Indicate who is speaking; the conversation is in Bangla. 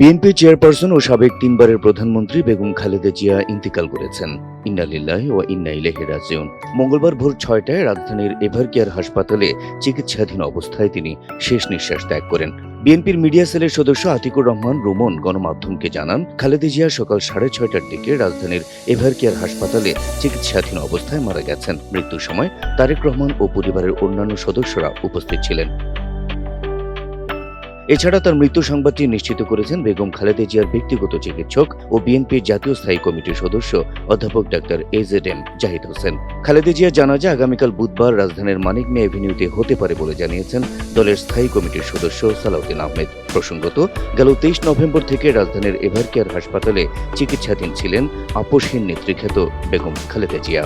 Speaker 1: বিএনপি চেয়ারপারসন ও সাবেক তিনবারের প্রধানমন্ত্রী বেগম খালেদা জিয়া ইন্তিকাল করেছেন। ইন্নালিল্লাহ ও ইন্না ইলাইহি রাজিউন। মঙ্গলবার ভোর ছয়টায় রাজধানীর এভারকেয়ার হাসপাতালে চিকিৎসাধীন অবস্থায় তিনি শেষ নিঃশ্বাস ত্যাগ করেন। বিএনপির মিডিয়া সেলের সদস্য আতিকুর রহমান রুমন গণমাধ্যমকে জানান, খালেদা জিয়া সকাল সাড়ে ছয়টার দিকে রাজধানীর এভারকেয়ার হাসপাতালে চিকিৎসাধীন অবস্থায় মারা গেছেন। মৃত্যুর সময় তারেক রহমান ও পরিবারের অন্যান্য সদস্যরা উপস্থিত ছিলেন। এছাড়া তার মৃত্যু সংবাদটি নিশ্চিত করেছেন বেগম খালেদা জিয়ার ব্যক্তিগত চিকিৎসক ও বিএনপির জাতীয় স্থায়ী কমিটির সদস্য অধ্যাপক doctor AZ M Zahid Hossain. Khaleda Zia জানাজা আগামীকাল বুধবার রাজধানীর মানিক মিয়া এভিনিউতে হতে পারে বলে জানিয়েছেন দলের স্থায়ী কমিটির সদস্য সালাউদ্দিন আহমেদ। প্রসঙ্গত, গেল তেইশ নভেম্বর থেকে রাজধানীর এভারকেয়ার হাসপাতালে চিকিৎসাধীন ছিলেন আপোষহীন নেতৃখ্যাত বেগম খালেদা জিয়া।